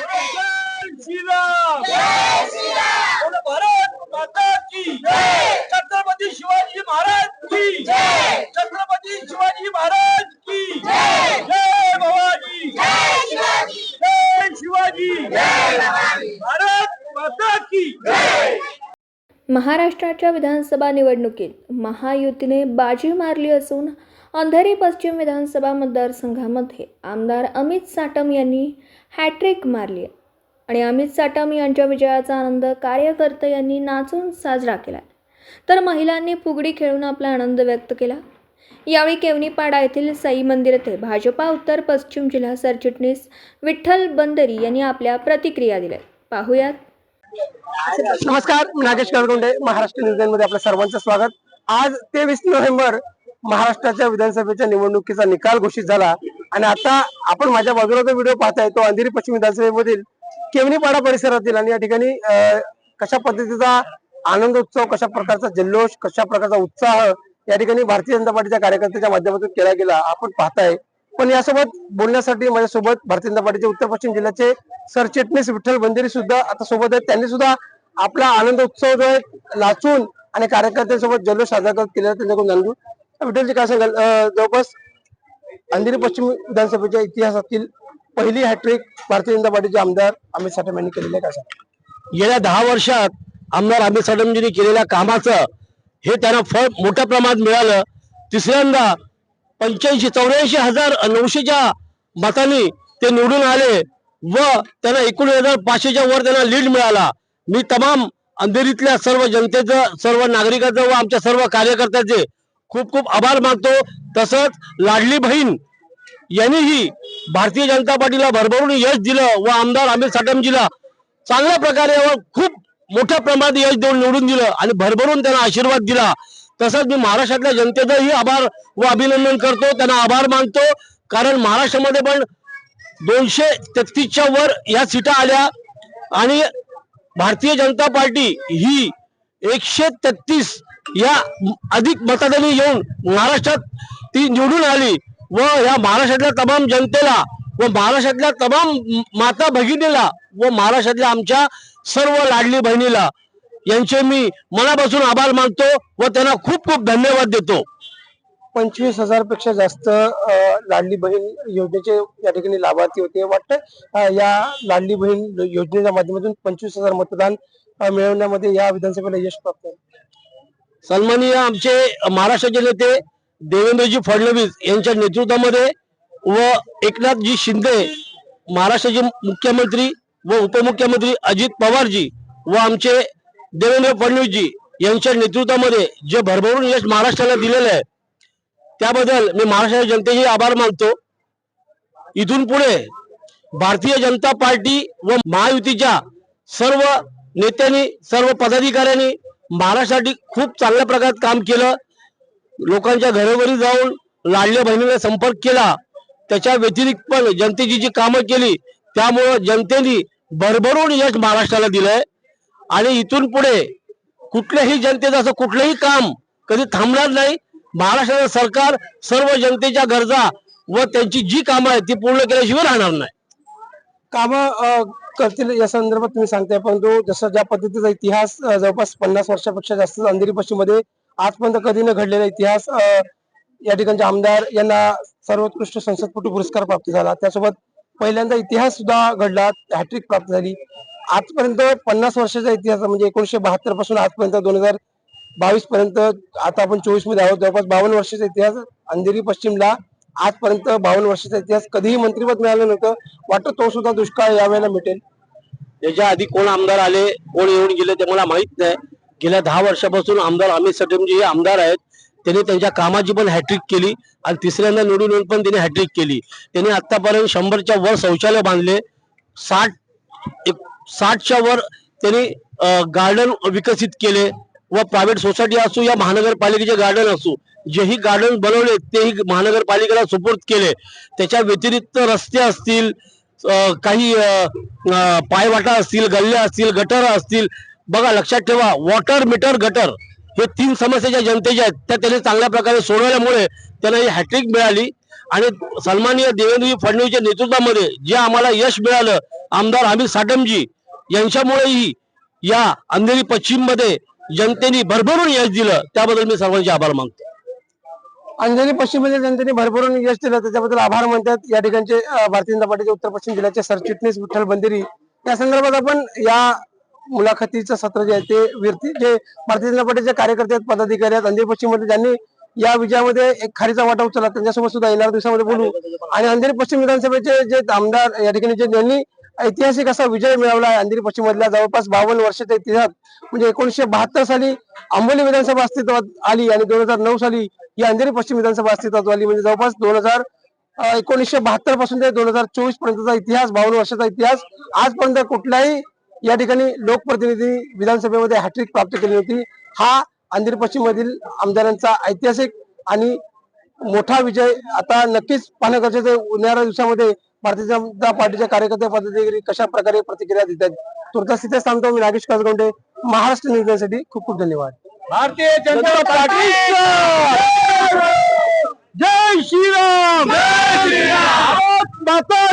जय श्रीराम! भारत माता की छत्रपती शिवाजी महाराज की छत्रपती शिवाजी महाराज की जय! भवानी! जय शिवाजी! भारत माता की महाराष्ट्राच्या विधानसभा निवडणुकीत महायुतीने बाजी मारली असून अंधेरी पश्चिम विधानसभा मतदारसंघामध्ये आमदार अमित साटम यांनी हॅट्रिक मारली आहे. आणि अमित साटम यांच्या विजयाचा आनंद कार्यकर्ते यांनी नाचून साजरा केला तर महिलांनी फुगडी खेळून आपला आनंद व्यक्त केला. यावेळी केवनीपाडा येथील साई मंदिर येथे भाजपा उत्तर पश्चिम जिल्हा सरचिटणीस विठ्ठल बंदरी यांनी आपल्या प्रतिक्रिया दिल्या. पाहुयात नमस्कार नागेश गारगोंडे महाराष्ट्र न्यूजमध्ये आपल्या सर्वांचं स्वागत. आज तेवीस नोव्हेंबर महाराष्ट्राच्या विधानसभेच्या निवडणुकीचा निकाल घोषित झाला. आणि आता आपण माझ्या बाजूला जो व्हिडिओ पाहताय तो अंधेरी पश्चिम विधानसभेमधील केवनीपाडा परिसरातील आणि या ठिकाणी कशा पद्धतीचा आनंद उत्सव कशा प्रकारचा जल्लोष कशा प्रकारचा उत्साह या ठिकाणी भारतीय जनता पार्टीच्या कार्यकर्त्याच्या माध्यमातून केला गेला आपण पाहताय. पण यासोबत बोलण्यासाठी माझ्यासोबत भारतीय जनता पार्टीचे उत्तर पश्चिम जिल्ह्याचे सरचिटणीस विठ्ठल बंदेरी सुद्धा आता सोबत आहेत. त्यांनी सुद्धा आपला आनंद उत्सव जो आहे नाचून आणि कार्यकर्त्यांसोबत जल्लोष साजरा करत केलेला त्यांच्याकडून जाणून विठ्ठलजी काय सांगाल? जवळपास अंधेरी पश्चिम विधानसभेच्या इतिहासातील पहिली हॅट्रिक भारतीय जनता पार्टीचे आमदार अमित साठे यांनी केलेली आहे. काय गेल्या दहा वर्षात आमदार अमित साटमजींनी केलेल्या कामाचं हे त्यांना फळ मोठ्या प्रमाणात मिळालं. तिसऱ्यांदा पंच्याऐंशी चौऱ्याऐंशी हजार नऊशेच्या मतांनी ते निवडून आले व त्यांना एकोणीस हजार पाचशेच्या वर त्यांना लीड मिळाला. मी तमाम अंधेरीतल्या सर्व जनतेचं सर्व नागरिकाचं व आमच्या सर्व कार्यकर्त्याचे खूप खूप आभार मानतो. तसंच लाडली बहीण यांनीही भारतीय जनता पार्टीला भरभरून यश दिलं व आमदार आमिर साटमजीला चांगल्या प्रकारे व खूप मोठ्या प्रमाणात यश देऊन निवडून दिलं आणि भरभरून त्यांना आशीर्वाद दिला. तसंच मी महाराष्ट्रातल्या जनतेचंही आभार व अभिनंदन करतो त्यांना आभार मानतो. कारण महाराष्ट्रामध्ये पण दोनशे तेहतीसच्या वर या सीटा आल्या आणि भारतीय जनता पार्टी ही एकशे तेहतीस या अधिक मतदानी येऊन महाराष्ट्रात ती निवडून आली व या महाराष्ट्रातल्या तमाम जनतेला व महाराष्ट्रातल्या तमाम माता भगिनीला व महाराष्ट्रातल्या आमच्या सर्व लाडली बहिणीला यांचे मी मनापासून आभार मानतो व त्यांना खूप खूप धन्यवाद देतो. पंचवीस हजारपेक्षा जास्त लाडली बहीण योजनेचे या ठिकाणी लाभार्थी होते. वाटतं या लाडली बहीण योजनेच्या माध्यमातून पंचवीस हजार मतदान मिळवण्यामध्ये या विधानसभेला यश प्राप्त आहे सन्माननीय आमचे महाराष्ट्राचे नेते देवेंद्रजी फडणवीस यांच्या नेतृत्वामध्ये व एकनाथजी शिंदे महाराष्ट्राचे मुख्यमंत्री व उपमुख्यमंत्री अजित पवारजी व आमचे देवेंद्र फडणवीसजी यांच्या नेतृत्वामध्ये जे भरभरून यश महाराष्ट्राला दिलेलं आहे त्याबद्दल मी महाराष्ट्राच्या जनतेचे आभार मानतो. इथून पुढे भारतीय जनता पार्टी व महायुतीच्या सर्व नेत्यांनी सर्व पदाधिकाऱ्यांनी महाराष्ट्रासाठी खूप चांगल्या प्रकारात काम केलं. लोकांच्या घरोघरी जाऊन लाडल्या बहिणीला संपर्क केला. त्याच्या व्यतिरिक्त पण जनतेची जी कामं केली त्यामुळं जनतेने भरभरून यश महाराष्ट्राला दिलंय. आणि इथून पुढे कुठल्याही जनतेचं असं कुठलंही काम कधी थांबणार नाही. महाराष्ट्राचं सरकार सर्व जनतेच्या गरजा व त्यांची जी कामं आहेत ती पूर्ण केल्याशिवाय राहणार नाही. काम करतील या संदर्भात तुम्ही सांगताय परंतु जसं ज्या पद्धतीचा इतिहास जवळपास पन्नास वर्षापेक्षा जास्त अंधेरी पश्चिममध्ये आजपर्यंत कधी न घडलेला इतिहास या ठिकाणचे आमदार यांना सर्वोत्कृष्ट संसदपटू पुरस्कार प्राप्त झाला. त्यासोबत पहिल्यांदा इतिहास सुद्धा घडला हॅट्रिक प्राप्त झाली. आजपर्यंत पन्नास वर्षाचा इतिहास म्हणजे एकोणीशे बहात्तरपासून आजपर्यंत दोन हजार बावीस पर्यंत आता आपण चोवीसमध्ये आहोत. जवळपास बावन्न वर्षाचा इतिहास अंधेरी पश्चिमला आजपर्यंत बावन्न वर्षाचा इतिहास कधीही मंत्रिपद मिळालं नव्हतं. वाटतं तो सुद्धा दुष्काळ यावेळेला मिटेल. याच्या आधी कोण आमदार आले कोण येऊन गेले ते मला माहीत नाही. गेल्या दहा वर्षापासून आमदार अमित सटमजी हे आमदार आहेत. त्यांनी त्यांच्या कामाची पण हॅट्रिक केली आणि तिसऱ्यांदा निवडून येऊन पण त्यांनी हॅट्रिक केली. त्यांनी आतापर्यंत शंभरच्या वर शौचालय बांधले. साठ एक साठच्या वर त्यांनी गार्डन विकसित केले व प्रायव्हेट सोसायटी असू या महानगरपालिकेचे गार्डन असू जेही गार्डन बनवले तेही महानगरपालिकेला सुपूर्द केले. त्याच्या व्यतिरिक्त रस्ते असतील काही पायवाटा असतील गल्ल्या असतील गटर असतील बघा लक्षात ठेवा वॉटर मीटर गटर हे तीन समस्या ज्या जनतेच्या आहेत. त्या त्यांनी चांगल्या प्रकारे सोडवल्यामुळे त्यांना ही हॅट्रिक मिळाली. आणि सन्माननीय देवेंद्रजी फडणवीसच्या नेतृत्वामध्ये जे आम्हाला यश मिळालं आमदार अमित साटमजी यांच्यामुळेही या अंधेरी पश्चिममध्ये जनतेने भरभरून यश दिलं त्याबद्दल मी सर्वांचे आभार मानतो. अंजनी पश्चिममध्ये जनतेने भरभरून यश दिलं त्याच्याबद्दल आभार मानतात. या ठिकाणचे भारतीय जनता पार्टीचे उत्तर पश्चिम जिल्ह्याचे सरचिटणीस विठ्ठल बंदेरी. या संदर्भात आपण या मुलाखतीचं सत्र जे आहे ते विरती जे भारतीय जनता पार्टीचे कार्यकर्ते आहेत पदाधिकारी आहेत अंधेरी पश्चिममध्ये ज्यांनी या विजयामध्ये एक खारीचा वाटा उचलला त्यांच्यासोबत सुद्धा येणाऱ्या दिवसामध्ये बोलू. आणि अंधेरी पश्चिम विधानसभेचे जे आमदार या ठिकाणी जे ज्यांनी ऐतिहासिक असा विजय मिळवला आहे. अंधेरी पश्चिम मधल्या जवळपास बावन्न वर्षाच्या इतिहासात म्हणजे एकोणीशे बहात्तर साली आंबोली विधानसभा अस्तित्वात आली आणि दोन हजार नऊ साली ही अंधेरी पश्चिम विधानसभा अस्तित्वात आली. म्हणजे जवळपास दोन हजार एकोणीसशे बहात्तरपासून ते दोन हजार चोवीस पर्यंतचा इतिहास बावन्न वर्षाचा इतिहास आजपर्यंत कुठल्याही या ठिकाणी लोकप्रतिनिधी विधानसभेमध्ये हॅट्रिक प्राप्त केली होती हा अंधेरी पश्चिम मधील आमदारांचा ऐतिहासिक आणि मोठा विजय आता नक्कीच पाहणं गरजेचं येणाऱ्या दिवसामध्ये भारतीय जनता पार्टीच्या कार्यकर्ते पदाधिकारी कशा प्रकारे प्रतिक्रिया देत आहेत तुर्तास तिथेच थांबतो मी नागेश कासगोंडे महाराष्ट्र न्यूजसाठी खूप खूप धन्यवाद. भारतीय जनता पार्टी! जय श्रीराम! जय श्रीराम! माता